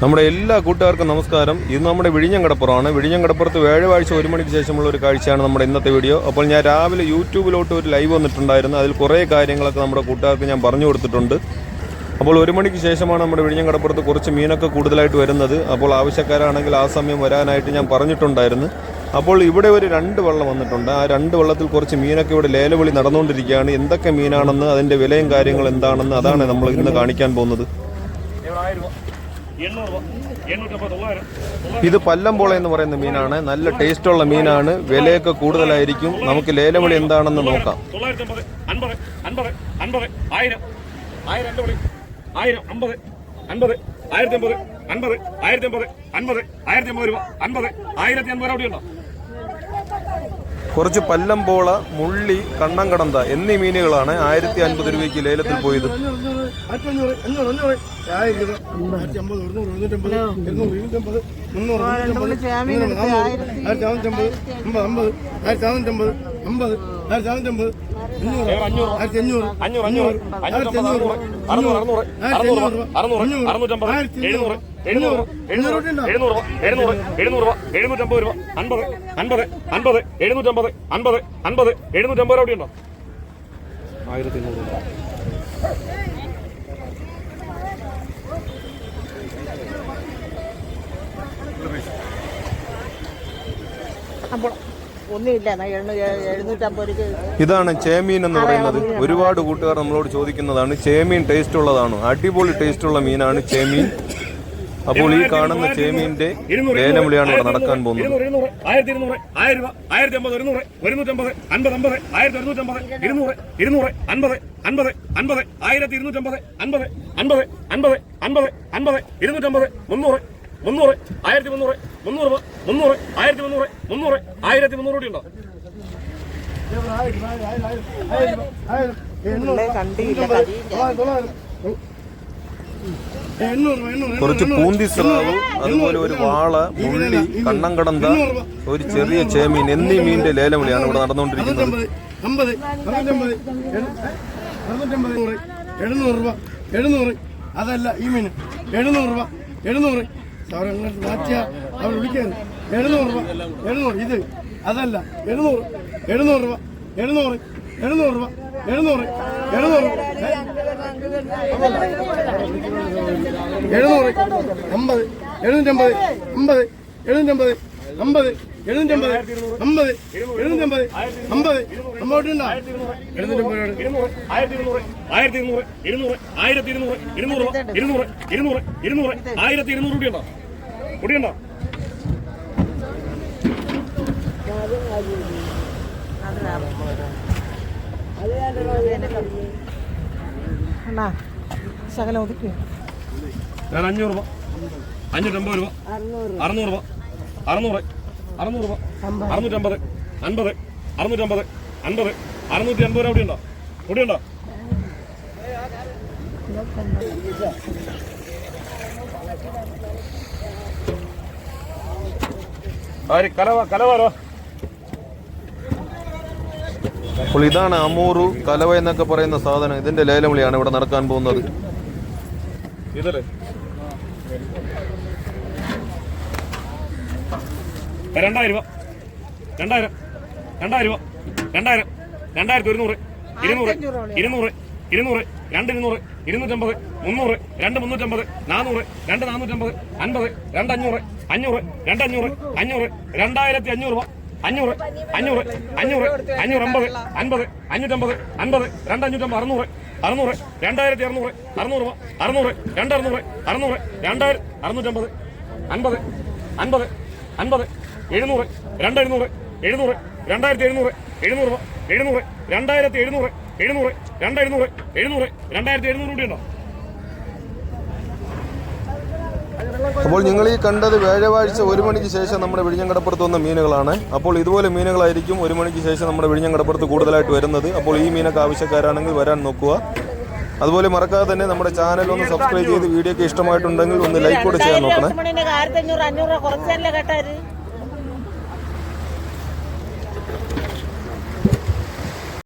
നമ്മുടെ എല്ലാ കൂട്ടുകാർക്കും നമസ്കാരം. ഇത് നമ്മുടെ വിഴിഞ്ഞം കടപ്പുറമാണ് വിഴിഞ്ഞം കടപ്പുറത്ത് വ്യാഴാഴ്ച ഒരു മണിക്ക് ശേഷമുള്ള ഒരു കാഴ്ചയാണ് നമ്മുടെ ഇന്നത്തെ വീഡിയോ. അപ്പോൾ ഞാൻ രാവിലെ യൂട്യൂബിലോട്ട് ഒരു ലൈവ് വന്നിട്ടുണ്ടായിരുന്നു. അതിൽ കുറേ കാര്യങ്ങളൊക്കെ നമ്മുടെ കൂട്ടുകാർക്ക് ഞാൻ പറഞ്ഞു കൊടുത്തിട്ടുണ്ട്. അപ്പോൾ ഒരു മണിക്ക് ശേഷമാണ് നമ്മുടെ വിഴിഞ്ഞം കടപ്പുറത്ത് കുറച്ച് മീനൊക്കെ കൂടുതലായിട്ട് വരുന്നത്. അപ്പോൾ ആവശ്യക്കാരാണെങ്കിൽ ആ സമയം വരാനായിട്ട് ഞാൻ പറഞ്ഞിട്ടുണ്ടായിരുന്നു. അപ്പോൾ ഇവിടെ ഒരു രണ്ട് വള്ളം വന്നിട്ടുണ്ട്. ആ രണ്ട് വള്ളത്തിൽ കുറച്ച് മീനൊക്കെ ഇവിടെ ലേലവിളി നടന്നുകൊണ്ടിരിക്കുകയാണ്. എന്തൊക്കെ മീനാണെന്ന് അതിന്റെ വിലയും കാര്യങ്ങളും എന്താണെന്ന് അതാണ് നമ്മൾ ഇന്ന് കാണിക്കാൻ പോകുന്നത്. രൂപ ഇത് പല്ലമ്പോള എന്ന് പറയുന്ന മീനാണ് നല്ല ടേസ്റ്റ് ഉള്ള മീനാണ് വിലയൊക്കെ കൂടുതലായിരിക്കും നമുക്ക് ലേലവിളി എന്താണെന്ന് നോക്കാം തൊള്ളായിരത്തി അമ്പത് അൻപത് അൻപത് ആയിരത്തി അമ്പത് രൂപ ആയിരത്തി അൻപത് ആയിരത്തി അമ്പത് രൂപ അൻപത് ആയിരത്തി അൻപത് അവിടെ ഉണ്ടോ കുറച്ച് പല്ലമ്പോള മുള്ളി കണ്ണങ്കടന്ത എന്നീ മീനുകളാണ് ആയിരത്തി അൻപത് രൂപയ്ക്ക് ലേലത്തിൽ പോയത്. ആയിരത്തി അമ്പത് ഒരുന്നൂറ് ഇരുന്നൂറ്റമ്പത് ഇരുന്നൂറ് ഇരുന്നൂറ്റമ്പത് മുന്നൂറ് മുന്നൂറ്റമ്പത് ആയിരത്തി നാനൂറ്റമ്പത് അമ്പത് അമ്പത് ആയിരത്തി അമ്പത് അമ്പത് ആയിരത്തി അഞ്ഞൂറ് ആയിരത്തി അഞ്ഞൂറ്. അഞ്ഞൂറ് അഞ്ഞൂറ്. ആയിരത്തി അഞ്ഞൂറ്റമ്പത് അറുന്നൂറ്. അറുന്നൂറ് അറുന്നൂറ്. അറുന്നൂറ് അറുന്നൂറ് അറുന്നൂറ്റമ്പത് എഴുന്നൂറ് എഴുന്നൂറ് എഴുന്നൂറ് എഴുന്നൂറ് എഴുന്നൂറ് എഴുന്നൂറ് രൂപ. എഴുന്നൂറ്റമ്പത് രൂപ. അൻപത്. അൻപത്. അൻപത്. എഴുന്നൂറ്റമ്പത്. അൻപത്. അൻപത്. എഴുന്നൂറ്റമ്പത് അവിടെ ഉണ്ടോ ആയിരത്തി നൂറ് അപ്പോൾ ഇതാണ് ചേമീൻ എന്ന് പറയുന്നത്. ഒരുപാട് കൂട്ടുകാർ നമ്മളോട് ചോദിക്കുന്നതാണ് ചേമീൻ ടേസ്റ്റ് ഉള്ളതാണ്? അടിപൊളി ടേസ്റ്റ് ഉള്ള മീനാണ് ചേമീൻ. അപ്പോൾ ഈ കാണുന്ന ചേമീന്റെ ലേലവിളിയാണ് ഇവിടെ നടക്കാൻ പോകുന്നത്. ആയിരത്തി ഇരുന്നൂറ് ആയിരം രൂപ ആയിരത്തി അമ്പത് ഒരുന്നൂറ് ഒരുന്നൂറ്റമ്പത് അൻപത് അമ്പത് ആയിരത്തി ഒരുന്നൂറ്റമ്പത് ഇരുന്നൂറ് ഇരുന്നൂറ് അൻപത് അൻപത് അൻപത് ആയിരത്തി ഇരുന്നൂറ്റമ്പത് അൻപത് അൻപത് അൻപത് അൻപത് അൻപത് ഇരുന്നൂറ്റമ്പത് മുന്നൂറ് മുന്നൂറ് ആയിരത്തി മുന്നൂറ് മുന്നൂറ് രൂപ മുന്നൂറ് ആയിരത്തി മുന്നൂറ് മുന്നൂറ് ആയിരത്തി മുന്നൂറ് കൂടി ഉണ്ടോ? കുറച്ച് പൂന്തി സ്രാവ് അതുപോലെ ഒരു വാള മുള്ളി കണ്ണങ്കടന്ത ഒരു ചെറിയ ചേമീൻ എന്നീ മീനിന്റെ ലേലവിളിയാണ് ഇവിടെ നടന്നുകൊണ്ടിരിക്കുന്നത്. എഴുന്നൂറ് രൂപ. എഴുന്നൂറ് അതല്ല ഈ മീൻ എഴുന്നൂറ് രൂപ എഴുന്നൂറ് സാറ് മാറ്റിയ അവർ വിളിക്കാൻ. എഴുന്നൂറ് രൂപ. എഴുന്നൂറ്. ഇത്. അതല്ല. എഴുന്നൂറ്. എഴുന്നൂറ് രൂപ. എഴുന്നൂറ്. എഴുന്നൂറ് രൂപ. എഴുന്നൂറ്. എഴുന്നൂറ്? എഴുന്നൂറ്. അമ്പത്. എഴുന്നൂറ്റമ്പത്. അമ്പത്. എഴുന്നൂറ്റമ്പത്. അമ്പത്. എഴുന്നൂറ്റമ്പത്. അമ്പത് എഴുന്നൂറ്റമ്പത് അമ്പത്. അമ്പതുണ്ടോ എഴുന്നൂറ്റമ്പത്. ഇരുന്നൂറ് ആയിരത്തി ഇരുന്നൂറ്. ആയിരത്തി ഇരുന്നൂറ് ഇരുന്നൂറ്. ആയിരത്തി ഇരുന്നൂറ് ഇരുന്നൂറ്. രൂപ ഇരുന്നൂറ്. ഇരുന്നൂറ്. ഇരുന്നൂറ്. ആയിരത്തി ഇരുന്നൂറ്. കൂടി ഉണ്ടോ കൂടി ഉണ്ടോ അണ്ണാ ശകലം ഒതുക്കി. ഞാൻ അഞ്ഞൂറ് രൂപ. അഞ്ഞൂറ്റമ്പത് രൂപ. അറുന്നൂറ് രൂപ. അറുന്നൂറ്. അറുന്നൂറ് രൂപ. അറുന്നൂറ്റമ്പത്. അൻപത്. അറുന്നൂറ്റമ്പത്. അൻപത്. അറുന്നൂറ്റി അൻപത് രൂപ ഉണ്ടോ ആര്? കലവ കലവാരോ? അപ്പോൾ ഇതാണ് അമൂറു കലവ എന്നൊക്കെ പറയുന്ന സാധനം. ഇതിന്റെ ലേലവിളിയാണ് ഇവിടെ നടക്കാൻ പോകുന്നത്. ഇതല്ലേ രണ്ടായിരം രൂപ. രണ്ടായിരം. രണ്ടായിരം രൂപ. രണ്ടായിരം. രണ്ടായിരത്തി ഒരുന്നൂറ്. ഇരുന്നൂറ്. ഇരുന്നൂറ്. ഇരുന്നൂറ്. രണ്ട് ഇരുന്നൂറ്. ഇരുന്നൂറ്റമ്പത്. മുന്നൂറ്. രണ്ട് മുന്നൂറ്റമ്പത്. നാനൂറ് രണ്ട് നാനൂറ്റമ്പത് അൻപത്. രണ്ട് അഞ്ഞൂറ്. അഞ്ഞൂറ്. രണ്ട് അഞ്ഞൂറ്. അഞ്ഞൂറ്. രണ്ടായിരത്തി അഞ്ഞൂറ് രൂപ. അഞ്ഞൂറ്. അഞ്ഞൂറ്. അഞ്ഞൂറ്. അഞ്ഞൂറ് അമ്പത്. അൻപത്. അഞ്ഞൂറ്റമ്പത്. അൻപത്. രണ്ട് അഞ്ഞൂറ്റമ്പത്. അറുന്നൂറ്. അറുന്നൂറ്. രണ്ടായിരത്തി അറുന്നൂറ്. അറുന്നൂറ് രൂപ. അറുന്നൂറ്. രണ്ട് അറുന്നൂറ്. അറുന്നൂറ്. രണ്ടായിരം. അറുന്നൂറ്റമ്പത്. അൻപത്. അൻപത്. അൻപത് എഴുന്നൂറ് രണ്ട് എഴുന്നൂറ് രണ്ടായിരത്തി എഴുന്നൂറ് എഴുന്നൂറ് രൂപ എഴുന്നൂറ് രണ്ടായിരത്തി എഴുന്നൂറ് എഴുന്നൂറ് രണ്ട് എഴുന്നൂറ് രണ്ടായിരത്തി എഴുന്നൂറ് കൂടി ഉണ്ടോ? അപ്പോൾ നിങ്ങൾ ഈ കണ്ടത് വ്യാഴാഴ്ച ഒരു മണിക്ക് ശേഷം നമ്മുടെ വിഴിഞ്ഞം കടപ്പുറത്ത് വന്ന മീനുകളാണ്. അപ്പോൾ ഇതുപോലെ മീനുകളായിരിക്കും ഒരു മണിക്ക് ശേഷം നമ്മുടെ വിഴിഞ്ഞം കടപ്പുറത്ത് കൂടുതലായിട്ട് വരുന്നത്. അപ്പോൾ ഈ മീനൊക്കെ ആവശ്യക്കാരാണെങ്കിൽ വരാൻ നോക്കുക. അതുപോലെ മറക്കാതെ തന്നെ നമ്മുടെ ചാനൽ ഒന്ന് സബ്സ്ക്രൈബ് ചെയ്ത് വീഡിയോ ഒക്കെ ഇഷ്ടമായിട്ടുണ്ടെങ്കിൽ ഒന്ന് ലൈക്ക് കൂടെ ചെയ്യാൻ നോക്കണേ.